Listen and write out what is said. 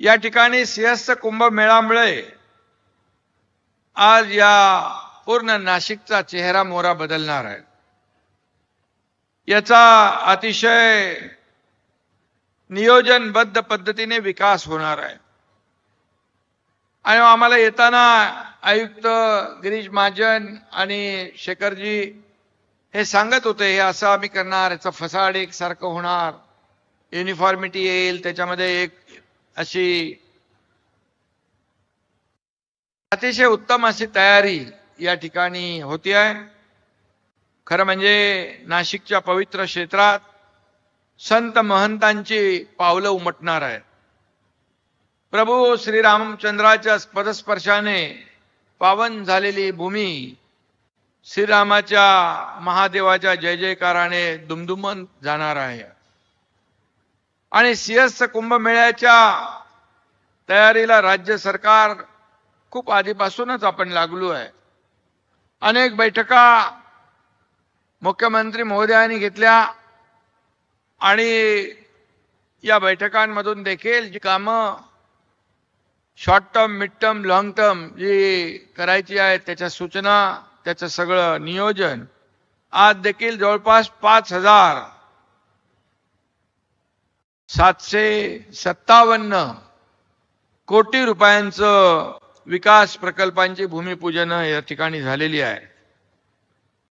या ठिकाणी सिंहस्थ कुंभमेळामुळे आज या पूर्ण नाशिकचा चेहरा मोहरा बदलणार आहे. याचा अतिशय नियोजनबद्ध पद्धतीने विकास होणार आहे. आणि आम्हाला येताना आयुक्त गिरीश महाजन आणि शेखरजी हे सांगत होते हे असं आम्ही करणार याचं फसाड एकसारखं होणार युनिफॉर्मिटी येईल त्याच्यामध्ये एक अशी अतिशय उत्तम अशी तयारी या ठिकाणी होती आहे. खरं म्हणजे नाशिकच्या पवित्र क्षेत्रात संत महंतांची पावलं उमटणार आहेत. प्रभू श्रीरामचंद्राच्या पदस्पर्शाने पावन झालेली भूमी श्रीरामाच्या महादेवाच्या जय जयकाराने दुमदुमन जाणार आहे. आणि सिंहस्थ कुंभमेळ्याच्या तयारीला राज्य सरकार खूप आधीपासूनच आपण लागलो आहे. अनेक बैठका मुख्यमंत्री महोदयांनी घेतल्या आणि या बैठकांमधून देखील जी कामं short term mid term long term जी करायची आहेत त्याच्या सूचना त्याचं सगळं नियोजन आज देखील जवळपास पाच हजार सातशे सत्तावन्न कोटी रुपयांचं विकास प्रकल्पांची भूमिपूजन या ठिकाणी झालेली आहे.